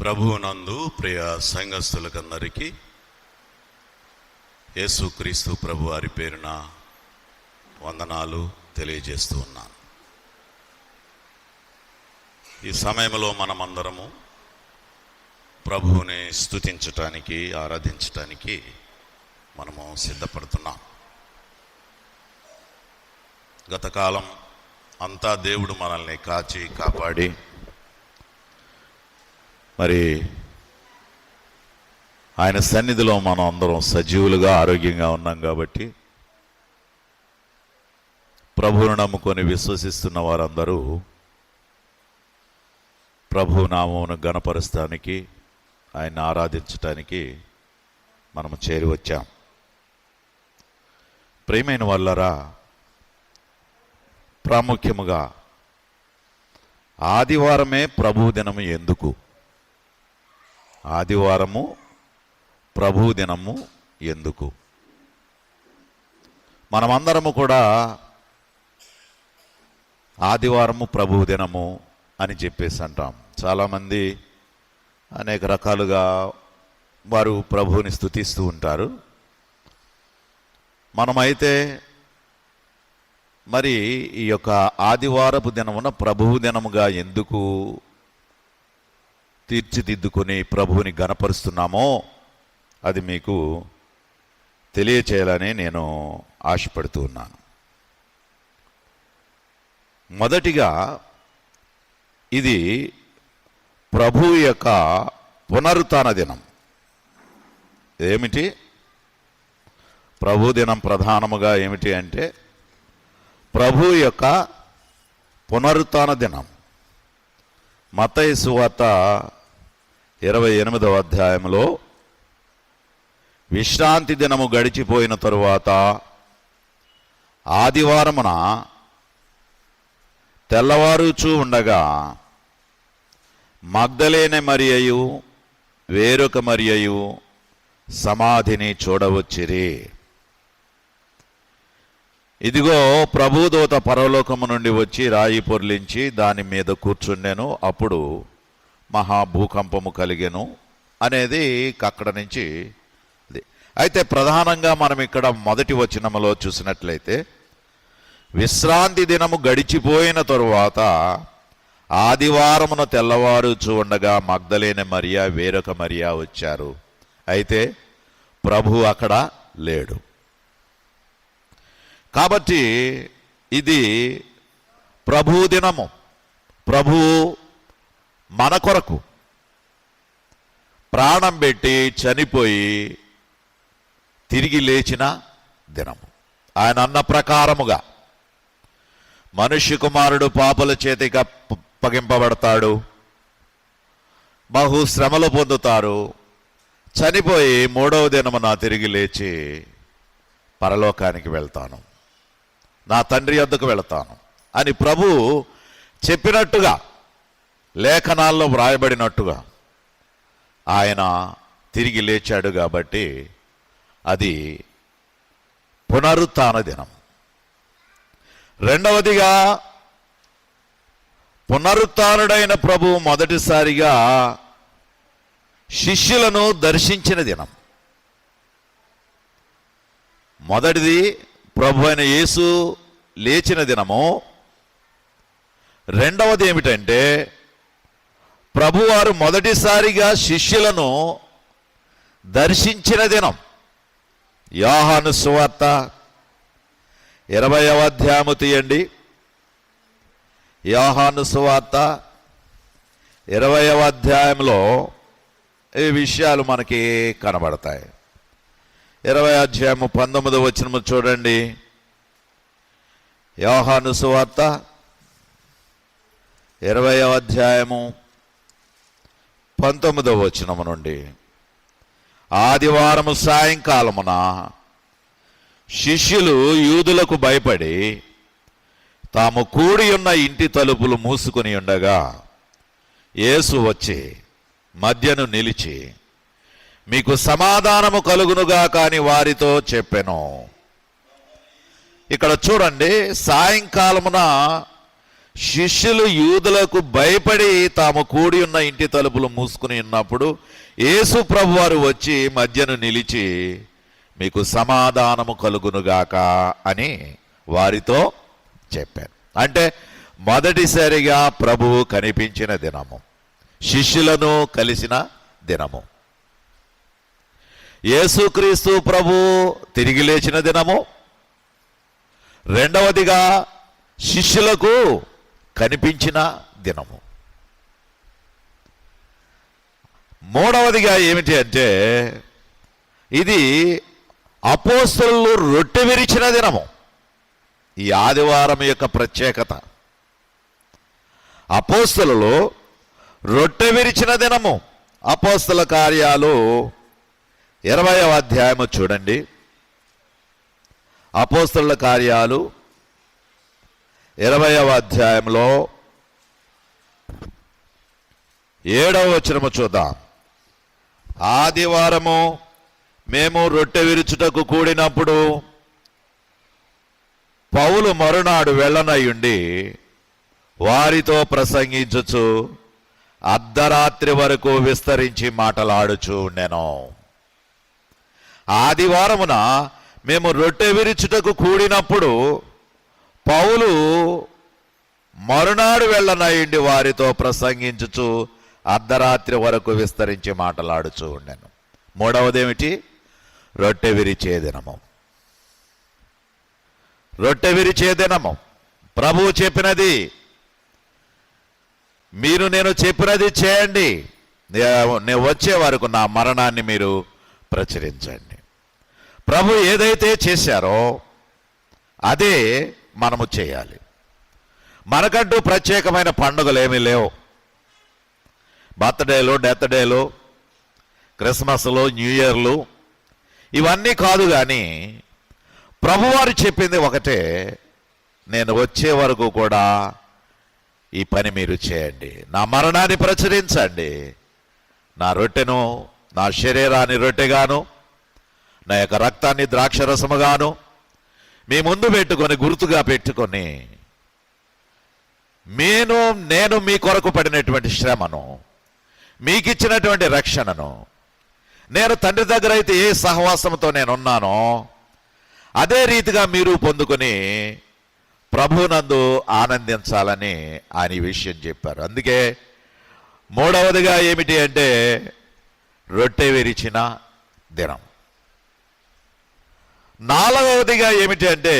ప్రభువునందు ప్రియ సంఘస్థులకందరికీ యేసుక్రీస్తు ప్రభు వారి పేరున వందనాలు తెలియజేస్తూ ఉన్నాను. ఈ సమయంలో మనమందరము ప్రభువుని స్తుతించటానికి ఆరాధించటానికి మనము సిద్ధపడుతున్నాం. గతకాలం అంతా దేవుడు మనల్ని కాచి కాపాడి మరి ఆయన సన్నిధిలో మనం అందరం సజీవులుగా ఆరోగ్యంగా ఉన్నాం కాబట్టి ప్రభువును నమ్ముకొని విశ్వసిస్తున్న వారందరూ ప్రభు నామమును గణపరుస్తానికి ఆయన ఆరాధించటానికి మనము చేరి వచ్చాం. ప్రేమైన వల్లరా ప్రాముఖ్యముగా ఆదివారమే ప్రభు దినము ఎందుకు? ఆదివారము ప్రభు దినము ఎందుకు? మనమందరము కూడా ఆదివారము ప్రభు దినము అని చెప్పేసి అంటాం. చాలామంది అనేక రకాలుగా వారు ప్రభువుని స్థుతిస్తూ ఉంటారు. మనమైతే మరి ఈ యొక్క ఆదివారపు దినమున ప్రభువు దినముగా ఎందుకు తీర్చిదిద్దుకొని ప్రభువుని గనపరుస్తున్నామో అది మీకు తెలియచేయాలని నేను ఆశపడుతూ ఉన్నాను. మొదటిగా ఇది ప్రభు యొక్క పునరుత్న దినం. ఏమిటి? ప్రభు దినం ప్రధానముగా ఏమిటి అంటే ప్రభు యొక్క పునరుత్న దినం. మతయ సువార్త ఇరవై ఎనిమిదవ అధ్యాయంలో విశ్రాంతి దినము గడిచిపోయిన తరువాత ఆదివారమున తెల్లవారుచూ ఉండగా మగ్ధలేని మరియయు వేరొక మరియయు సమాధిని చూడవచ్చిరి. ఇదిగో ప్రభుదూత పరలోకము నుండి వచ్చి రాయి పొర్లించి దాని మీద కూర్చుండెను. అప్పుడు మహాభూకంపము కలిగెను అనేది అక్కడ నుంచి ఇది. అయితే ప్రధానంగా మనం ఇక్కడ మొదటి వచనములో చూసినట్లయితే విశ్రాంతి దినము గడిచిపోయిన తరువాత ఆదివారమున తెల్లవారు చూడగా మగ్ధలేని మరియా వేరొక మరియా వచ్చారు. అయితే ప్రభు అక్కడ లేడు. కాబట్టి ఇది ప్రభు దినము. ప్రభు మన కొరకు. ప్రాణం పెట్టి చనిపోయి తిరిగి లేచిన దినము. ఆయన అన్న ప్రకారముగా మనుష్య కుమారుడు పాపల చేతికి అప్పగింపబడతాడు బహు శ్రమలు పొందుతారు. చనిపోయి మూడవ దినమున తిరిగి లేచి పరలోకానికి వెళ్తాను. నా తండ్రి వద్దకు వెళతాను అని ప్రభు చెప్పినట్టుగా లేఖనాల్లో వ్రాయబడినట్టుగా ఆయన తిరిగి లేచాడు కాబట్టి అది పునరుత్న దినం. రెండవదిగా పునరుత్డైన ప్రభు మొదటిసారిగా శిష్యులను దర్శించిన దినం. మొదటిది ప్రభు అయిన యేసు లేచిన దినము. రెండవది ఏమిటంటే ప్రభువారు మొదటిసారిగా శిష్యులను దర్శించిన దినం. యోహాను సువార్త ఇరవయవ అధ్యాయము తీయండి. యోహాను సువార్త ఇరవయవ అధ్యాయంలో ఈ విషయాలు మనకి కనబడతాయి. ఇరవై అధ్యాయము పంతొమ్మిది వచ్చినము చూడండి. యోహాను సువార్త ఇరవై అధ్యాయము పంతొమ్మిదవ వచనము నుండి. ఆదివారము సాయంకాలమున శిష్యులు యూదులకు భయపడి తాము కూడి ఉన్న ఇంటి తలుపులు మూసుకుని ఉండగా యేసు వచ్చి మధ్యను నిలిచి మీకు సమాధానము కలుగునుగా కాని వారితో చెప్పెను. ఇక్కడ చూడండి సాయంకాలమున శిష్యులు యూదులకు భయపడి తాము కూడి ఉన్న ఇంటి తలుపులు మూసుకుని ఉన్నప్పుడు యేసు ప్రభు వారు వచ్చి మధ్యను నిలిచి మీకు సమాధానము కలుగునుగాక అని వారితో చెప్పాను అంటే మొదటిసారిగా ప్రభువు కనిపించిన దినము శిష్యులను కలిసిన దినము. యేసుక్రీస్తు ప్రభు తిరిగి లేచిన దినము. రెండవదిగా శిష్యులకు కనిపించిన దినము. మూడవదిగా ఏమిటి అంటే ఇది అపోస్తులు రొట్టె విరిచిన దినము. ఈ ఆదివారం యొక్క ప్రత్యేకత. అపోస్తులలో రొట్టె విరిచిన దినము. అపోస్తుల కార్యాలు ఇరవయవ అధ్యాయము చూడండి. అపోస్తుల కార్యాలు ఇరవయవ అధ్యాయంలో ఏడవ వచనము చూద్దాం. ఆదివారము మేము రొట్టె విరుచుటకు కూడినప్పుడు పౌలు మరునాడు వెళ్ళనయుండి వారితో ప్రసంగించుచు అర్ధరాత్రి వరకు విస్తరించి మాటలాడుచు నేను ఆదివారమున మేము రొట్టె విరుచుటకు కూడినప్పుడు పౌలు మరునాడు వెళ్ళనయ్యుండి వారితో ప్రసంగించుచు అర్ధరాత్రి వరకు విస్తరించి మాటలాడుచూ ఉండెను. మూడవదేమిటి? రొట్టె విరిచే దినము. రొట్టె విరిచే దినము. ప్రభువు చెప్పినది మీరు నేను చెప్పినది చేయండి. నే- నేను వచ్చే వరకు నా మరణాన్ని మీరు ప్రచురించండి. ప్రభు ఏదైతే చేశారో అదే మనము చేయాలి. మనకంటూ ప్రత్యేకమైన పండుగలు ఏమీ లేవు. బర్త్డేలు డెత్ డేలు క్రిస్మస్లు న్యూ ఇయర్లు ఇవన్నీ కాదు కానీ ప్రభువారు చెప్పింది ఒకటే నేను వచ్చే వరకు కూడా ఈ పని మీరు చేయండి. నా మరణాన్ని ప్రచురించండి. నా రొట్టెను నా శరీరాన్ని రొట్టెగాను నా యొక్క రక్తాన్ని ద్రాక్షరసముగాను మీ ముందు పెట్టుకొని గుర్తుగా పెట్టుకొని నేను నేను మీ కొరకు పడినటువంటి శ్రమను మీకిచ్చినటువంటి రక్షణను నేను తండ్రి దగ్గర అయితే ఏ సహవాసంతో నేను ఉన్నానో అదే రీతిగా మీరు పొందుకొని ప్రభునందు ఆనందించాలని ఆయన విషయం చెప్పారు. అందుకే మూడవదిగా ఏమిటి అంటే రొట్టె విరిచిన దినం. నాలుగవదిగా ఏమిటి అంటే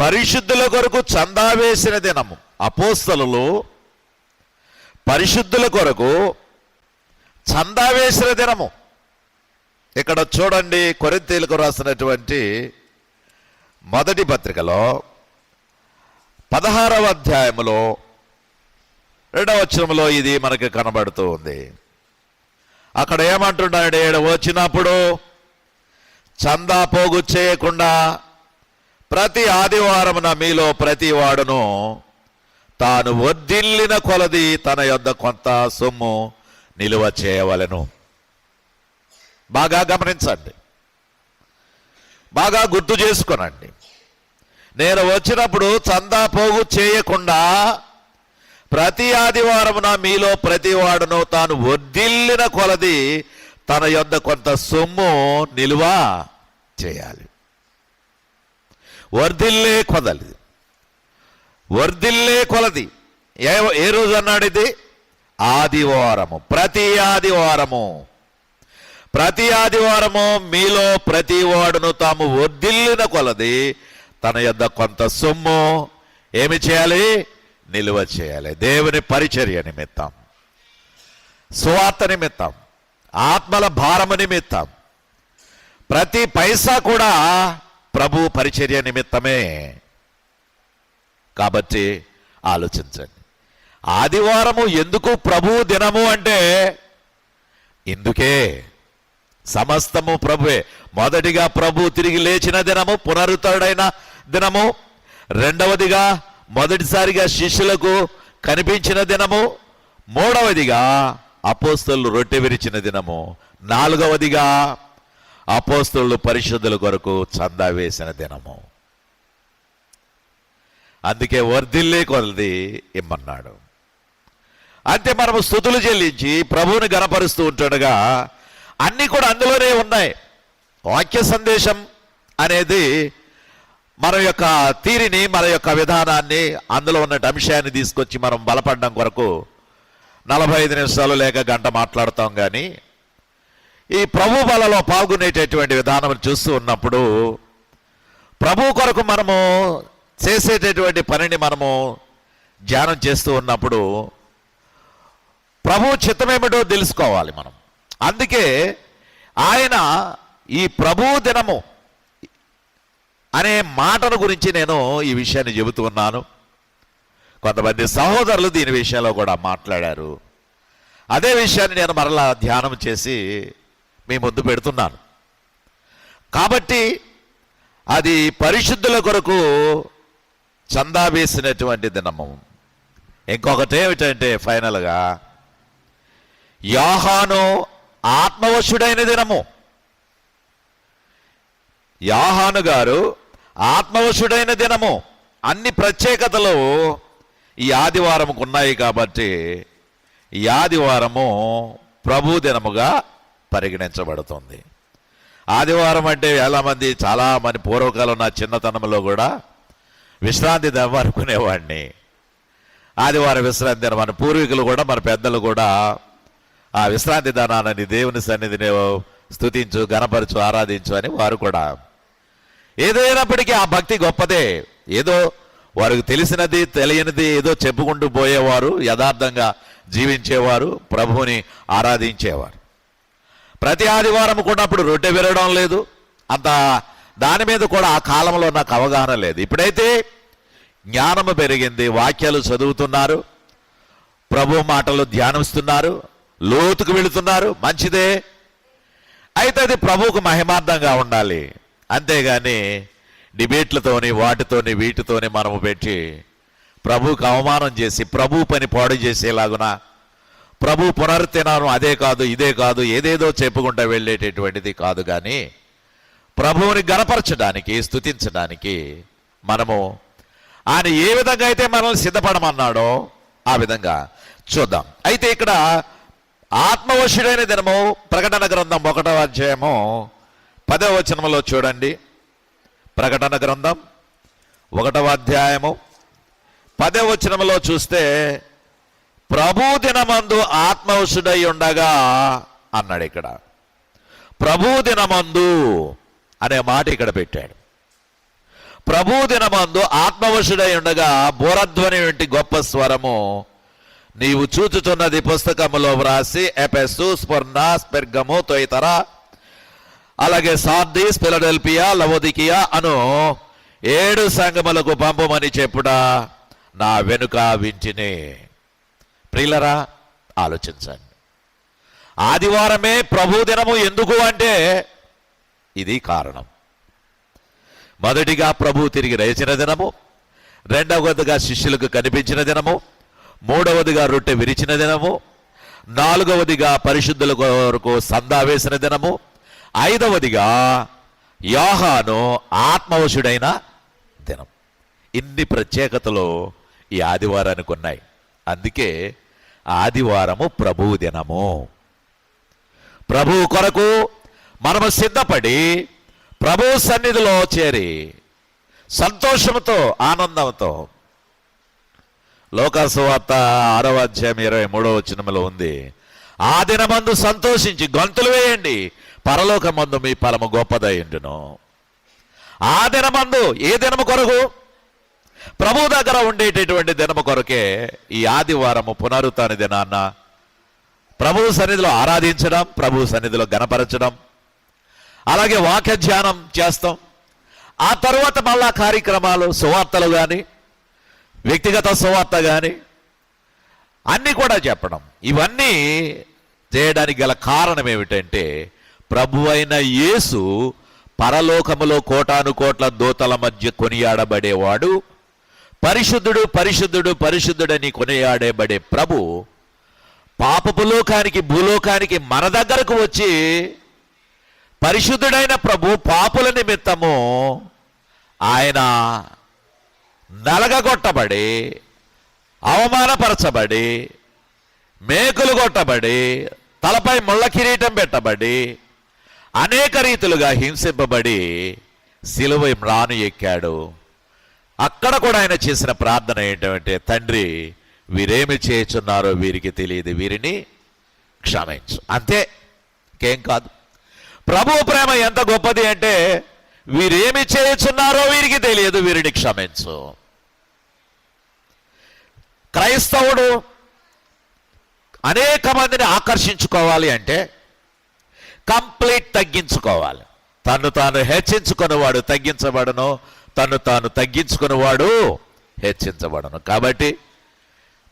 పరిశుద్ధుల కొరకు చందా వేసిన దినము. అపోస్తలు పరిశుద్ధుల కొరకు చందా వేసిన దినము. ఇక్కడ చూడండి కొరింతీలకు రాసినటువంటి మొదటి పత్రికలో పదహారవ అధ్యాయములో రెండవ వచనంలో ఇది మనకి కనబడుతూ ఉంది. అక్కడ ఏమంటున్నాడు ఈడ వచ్చినప్పుడు చందా పోగు చేయకుండా ప్రతి ఆదివారమున మీలో ప్రతి వాడును తాను వర్ధిల్లిన కొలది తన యొద్ద కొంత సొమ్ము నిలువ చేయవలెను. బాగా గమనించండి. బాగా గుర్తు చేసుకునండి. నేను వచ్చినప్పుడు చందా పోగు చేయకుండా ప్రతి ఆదివారమున మీలో ప్రతి వాడును తాను వర్ధిల్లిన కొలది తన యొద్ద కొంత సొమ్ము నిలువ చేయాలి. వర్ధిల్లే కొదలి వర్ధిల్లే కొలది. ఏ ఏ రోజు అన్నాడు ఇది? ఆదివారము. ప్రతి ఆదివారము. ప్రతి ఆదివారము మీలో ప్రతి వాడును తాము వర్ధిల్లిన కొలది తన యొద్ద కొంత సొమ్ము ఏమి చేయాలి? నిలువ చేయాలి. దేవుని పరిచర్య నిమిత్తం సువార్త నిమిత్తం ఆత్మల భారము నిమిత్తం. ప్రతి పైసా కూడా ప్రభు పరిచర్య నిమిత్తమే. కాబట్టి ఆలోచించండి. ఆదివారము ఎందుకు ప్రభు దినము అంటే ఇందుకే సమస్తము ప్రభువే. మొదటిగా ప్రభు తిరిగి లేచిన దినము పునరుద్ధరుడైన దినము. రెండవదిగా మొదటిసారిగా శిష్యులకు కనిపించిన దినము మూడవదిగా అపోస్తలు రొట్టె విరిచిన దినము నాలుగవదిగా అపోస్తలు పరిశుద్ధుల కొరకు చందా వేసిన దినము. అందుకే వర్ధిల్లే కొలది ఇమ్మన్నాడు. అంతే మనము స్థుతులు చెల్లించి ప్రభువుని గనపరుస్తూ ఉంటుండగా అన్నీ కూడా అందులోనే ఉన్నాయి. వాక్య సందేశం అనేది మన యొక్క తీరిని మన యొక్క విధానాన్ని అందులో ఉన్న అంశాన్ని తీసుకొచ్చి మనం బలపడడం కొరకు నలభై ఐదు నిమిషాలు లేక గంట మాట్లాడతాం కానీ ఈ ప్రభు బలలో పాల్గొనేటటువంటి విధానం చూస్తూ ఉన్నప్పుడు ప్రభు కొరకు మనము చేసేటటువంటి పనిని మనము ధ్యానం చేస్తూ ఉన్నప్పుడు ప్రభు చిత్తమేమిటో తెలుసుకోవాలి మనం. అందుకే ఆయన ఈ ప్రభు దినము అనే మాటను గురించి నేను ఈ విషయాన్ని చెబుతూ ఉన్నాను కొంతమంది సహోదరులు దీని విషయంలో కూడా మాట్లాడారు. అదే విషయాన్ని నేను మరలా ధ్యానం చేసి మీ ముందు పెడుతున్నాను. కాబట్టి అది పరిశుద్ధుల కొరకు చందా వేసినటువంటి దినము. ఇంకొకటి ఏమిటంటే ఫైనల్గా యాహాను ఆత్మవశుడైన దినము. యాహాను గారు ఆత్మవశుడైన దినము. అన్ని ప్రత్యేకతలు ఈ ఆదివారంకు ఉన్నాయి కాబట్టి ఈ ఆదివారము ప్రభు దినముగా పరిగణించబడుతుంది. ఆదివారం అంటే చాలామంది చాలామంది చాలా మంది పూర్వకాలం నా చిన్నతనంలో కూడా విశ్రాంతి దినం అనుకునేవాడిని ఆదివారం విశ్రాంతి దినం మన పూర్వీకులు కూడా మన పెద్దలు కూడా ఆ విశ్రాంతి దానాన్ని దేవుని సన్నిధిని స్తుతించు గణపరచు ఆరాధించు అని వారు కూడా ఏదైనప్పటికీ ఆ భక్తి గొప్పదే. ఏదో వారికి తెలిసినది తెలియనిది ఏదో చెప్పుకుంటూ పోయేవారు యథార్థంగా జీవించేవారు ప్రభువుని ఆరాధించేవారు. ప్రతి ఆదివారం కూడా అప్పుడు రొట్టె విరగడం లేదు. అంత దాని మీద కూడా ఆ కాలంలో నాకు అవగాహన లేదు. ఇప్పుడైతే జ్ఞానము పెరిగింది వాక్యాలు చదువుతున్నారు ప్రభు మాటలు ధ్యానిస్తున్నారు లోతుకు వెళుతున్నారు మంచిదే. అయితే అది ప్రభువుకు మహిమార్థంగా ఉండాలి. అంతేగాని డిబేట్లతోని వాటితోని వీటితోని మనము పెట్టి ప్రభువుకు అవమానం చేసి ప్రభు పని పాడు చేసేలాగున ప్రభు పునరుత్నం అదే కాదు ఇదే కాదు ఏదేదో చెప్పుకుంటూ వెళ్ళేటటువంటిది కాదు కానీ ప్రభువుని గనపరచడానికి స్తుతించడానికి మనము ఆయన ఏ విధంగా అయితే మనల్ని సిద్ధపడమన్నాడో ఆ విధంగా చూద్దాం. అయితే ఇక్కడ ఆత్మవశుడైన దినము ప్రకటన గ్రంథం ఒకటవ అధ్యాయము పదవచనంలో చూడండి. ప్రకటన గ్రంథం ఒకటవ అధ్యాయము. పదవచనంలో చూస్తే ప్రభు దినమందు ఆత్మవశుడై ఉండగా అన్నాడు ఇక్కడ. ప్రభు దినమందు అనే మాట ఇక్కడ పెట్టాడు. ప్రభు దినమందు ఆత్మవశుడై ఉండగా బోరధ్వని వంటి గొప్ప స్వరము నీవు చూచుచున్నది పుస్తకములో వ్రాసి ఎపెసు స్పర్ణ స్పెర్గము తొయితర అలాగే సార్దీస్ ఫిలడెల్పియా లవోదికియా అను ఏడు సంగములకు పంపమని చెప్పుడా నా వెనుక వింటినే. ప్రియులరా ఆలోచించండి. ఆదివారమే ప్రభు దినము ఎందుకు అంటే ఇది కారణం. మొదటిగా ప్రభు తిరిగి లేచిన దినము రెండవదిగా శిష్యులకు కనిపించిన దినము మూడవదిగా రొట్టె విరిచిన దినము నాలుగవదిగా పరిశుద్ధుల కొరకు సందా వేసిన దినము ఐదవదిగా యోహాను ఆత్మవశుడైన దినం. ఇన్ని ప్రత్యేకతలు ఈ ఆదివారానికి ఉన్నాయి. అందుకే ఆదివారము ప్రభువు దినము. ప్రభువు కొరకు మనము సిద్ధపడి ప్రభు సన్నిధిలో చేరి సంతోషంతో ఆనందంతో లోకాసువార్త ఆరవ అధ్యాయం ఇరవై మూడవ వచనములో ఉంది. ఆ దినమందు సంతోషించి గొంతులు వేయండి. పరలోకమందు మీ ఫలము గొప్పదయ్యుండును ఆ దినమందు ఏ దినము కొరకు? ప్రభు దగ్గర ఉండేటటువంటి దినము కొరకే ఈ ఆదివారము పునరుత్న దినాన్న ప్రభు సన్నిధిలో ఆరాధించడం ప్రభు సన్నిధిలో గణపరచడం అలాగే వాక్య ధ్యానం చేస్తాం. ఆ తర్వాత మళ్ళా కార్యక్రమాలు సువార్తలు కానీ వ్యక్తిగత సువార్త కానీ అన్నీ కూడా చెప్పడం. ఇవన్నీ చేయడానికి గల కారణం ఏమిటంటే ప్రభు అయిన యేసు పరలోకములో కోటాను కోట్ల దూతల మధ్య కొనియాడబడేవాడు. పరిశుద్ధుడు పరిశుద్ధుడు పరిశుద్ధుడని కొనియాడబడే ప్రభు పాపపు లోకానికి భూలోకానికి మన దగ్గరకు వచ్చి పరిశుద్ధుడైన ప్రభు పాపుల నిమిత్తము ఆయన నలగగొట్టబడి అవమానపరచబడి మేకులు కొట్టబడి తలపై ముళ్ళ కిరీటం పెట్టబడి అనేక రీతులుగా హింసింపబడి సిలువ మ్రాను ఎక్కాడు. అక్కడ కూడా ఆయన చేసిన ప్రార్థన ఏంటంటే తండ్రి వీరేమి చేస్తున్నారో వీరికి తెలియదు. వీరిని క్షమించు. అంతే ఇంకేం కాదు. ప్రభు ప్రేమ ఎంత గొప్పది అంటే వీరేమి చేస్తున్నారో వీరికి తెలియదు. వీరిని క్షమించు. క్రైస్తవుడు అనేక మందిని ఆకర్షించుకోవాలి అంటే కంప్లీట్ తగ్గించుకోవాలి. తను తాను హెచ్చించుకున్నవాడు తగ్గించబడను తను తాను తగ్గించుకున్నవాడు హెచ్చించబడను. కాబట్టి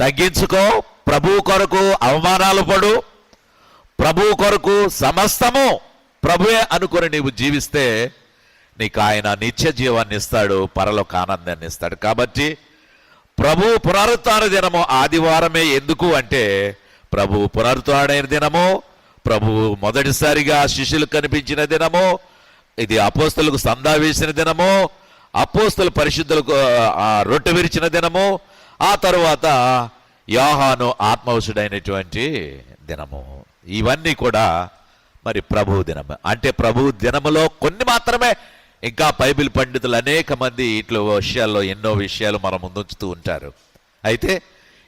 తగ్గించుకో ప్రభు కొరకు అవమానాలు పడు ప్రభు కొరకు సమస్తము ప్రభువే అనుకుని నీవు జీవిస్తే నీకు ఆయన నిత్య జీవాన్ని ఇస్తాడు పరలోక ఆనందాన్ని ఇస్తాడు. కాబట్టి ప్రభు పునరుత్న దినము ఆదివారమే. ఎందుకు అంటే ప్రభు పునరుత్డైన దినము ప్రభు మొదటిసారిగా శిష్యులు కనిపించిన దినము ఇది అపోస్తులకు సందా వేసిన దినము అపోస్తులు పరిశుద్ధులకు ఆ, రొట్టె విరిచిన దినము ఆ తరువాత యోహాను ఆత్మవశుడైనటువంటి దినము. ఇవన్నీ కూడా మరి ప్రభు దినము. అంటే ప్రభు దినములో కొన్ని మాత్రమే. ఇంకా బైబిల్ పండితులు అనేక మంది ఇట్లా విషయాల్లో ఎన్నో విషయాలు మన ముందుంచుతూ ఉంటారు. అయితే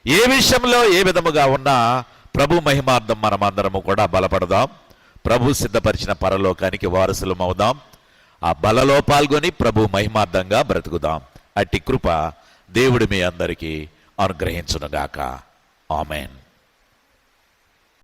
ఏ విషయంలో ఏ విధముగా ఉన్నా ప్రభు మహిమార్థం మనమందరము కూడా బలపడదాం. ప్రభు సిద్ధపరిచిన పరలోకానికి వారసులం అవుదాం ఆ బలలో పాల్గొని ప్రభు మహిమార్థంగా బ్రతుకుదాం. అట్టి కృప దేవుడి మీ అందరికీ అనుగ్రహించునుగాక. ఆమెన్.